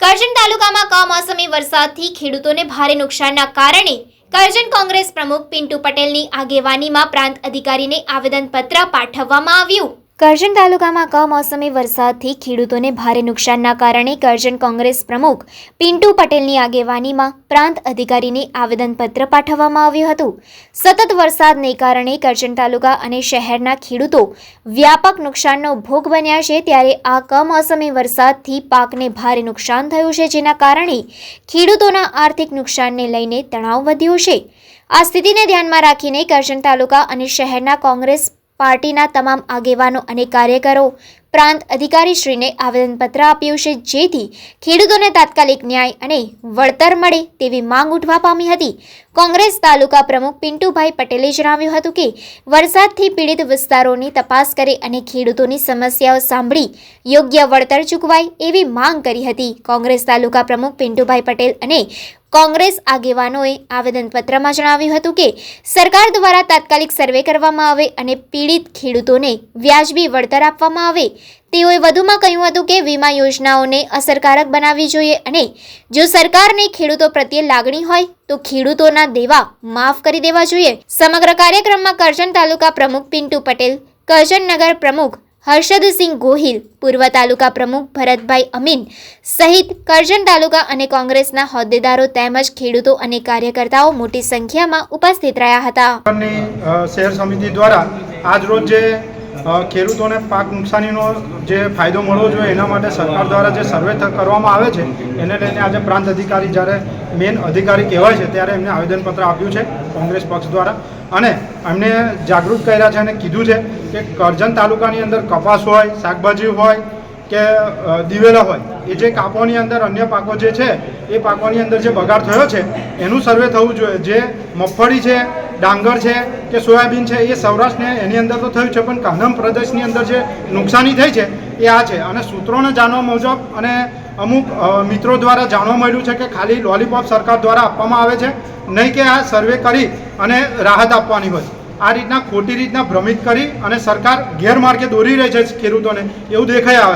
કરજણ તાલુકામાં કમોસમી વરસાદથી ખેડૂતોને ભારે નુકસાનના કારણે કરજણ કોંગ્રેસ પ્રમુખ પિન્ટુ પટેલની આગેવાનીમાં પ્રાંત અધિકારીને આવેદનપત્ર પાઠવવામાં આવ્યું. કરજણ તાલુકામાં કમોસમી વરસાદથી ખેડૂતોને ભારે નુકસાનના કારણે કરજણ કોંગ્રેસ પ્રમુખ પિન્ટુ પટેલની આગેવાનીમાં પ્રાંત અધિકારીને આવેદનપત્ર પાઠવવામાં આવ્યું હતું. સતત વરસાદને કારણે કરજણ તાલુકા અને શહેરના ખેડૂતો વ્યાપક નુકસાનનો ભોગ બન્યા છે ત્યારે આ કમોસમી વરસાદથી પાકને ભારે નુકસાન થયું છે જેના કારણે ખેડૂતોના આર્થિક નુકસાનને લઈને તણાવ વધ્યો છે. આ સ્થિતિને ધ્યાનમાં રાખીને કરજણ તાલુકા અને શહેરના કોંગ્રેસ પાર્ટીના તમામ આગેવાનો અને કાર્યકરો પ્રાંત અધિકારીશ્રીને આવેદનપત્ર આપ્યું છે, જેથી ખેડૂતોને તાત્કાલિક ન્યાય અને વળતર મળે તેવી માંગ ઉઠવા પામી હતી. કોંગ્રેસ તાલુકા પ્રમુખ પિન્ટુભાઈ પટેલે જણાવ્યું હતું કે, વરસાદથી પીડિત વિસ્તારોની તપાસ કરે અને ખેડૂતોની સમસ્યાઓ સાંભળી યોગ્ય વળતર ચૂકવાય એવી માંગ કરી હતી. કોંગ્રેસ તાલુકા પ્રમુખ પિન્ટુભાઈ પટેલ અને કોંગ્રેસ આગેવાનોએ આવેદનપત્રમાં જણાવ્યું હતું કે, સરકાર દ્વારા તાત્કાલિક સર્વે કરવામાં આવે અને પીડિત ખેડૂતોને વ્યાજબી વળતર આપવામાં આવે તેઓએ વધુમાં કહ્યું હતું કે વીમા યોજનાઓને અસરકારક બનાવવી જોઈએ અને જો સરકારને ખેડૂતો પ્રત્યે લાગણી હોય, તો ખેડૂતોના દેવા માફ કરી દેવા જોઈએ. સમગ્ર કાર્યક્રમમાં કરજણ તાલુકા પ્રમુખ પિન્ટુ પટેલ, કરજણ નગર પ્રમુખ હર્ષદસિંહ ગોહિલ, પૂર્વ તાલુકા પ્રમુખ ભરતભાઈ અમીન સહિત કરજણ તાલુકા અને કોંગ્રેસના હોદ્દેદારો તેમજ ખેડૂતો અને કાર્યકર્તાઓ મોટી સંખ્યામાં ઉપસ્થિત રહ્યા હતા. શહેર સમિતિ દ્વારા આજ રોજ જે ખેડૂતોને પાક નુકસાનીનો જે ફાયદો મળવો જોઈએ એના માટે સરકાર દ્વારા જે સર્વે કરવામાં આવે છે, એને લઈને આજે પ્રાંત અધિકારી જ્યારે મેન અધિકારી કહેવાય છે, ત્યારે એમને આવેદનપત્ર આપ્યું છે કોંગ્રેસ પક્ષ દ્વારા. અને એમને જાગૃત કર્યા છે અને કીધું છે કે કરજણ તાલુકાની અંદર કપાસ હોય, શાકભાજી હોય કે દિવેલા હોય, એ જે કાપોની અંદર અન્ય પાકો જે છે, એ પાકોની અંદર જે બગાડ થયો છે, એનું સર્વે થવું જોઈએ. જે મગફળી છે, ડાંગર છે કે સોયાબીન છે, એ સૌરાષ્ટ્રને એની અંદર તો થયું છે, પણ કાનમ પ્રદેશની અંદર જે નુકસાની થઈ છે, એ આ છે. અને સૂત્રોને જાણવા મુજબ અને અમુક મિત્રો દ્વારા જાણવા મળ્યું છે કે ખાલી લોલીપોપ સરકાર દ્વારા આપવામાં આવે છે, નહીં કે આ સર્વે કરી અને રાહત આપવાની હોય. આ રીતના ખોટી રીતના ભ્રમિત કરી અને સરકાર ગેરમાર્ગે દોરી રહી છે ખેડૂતોને. એવું દેખાઈ આવે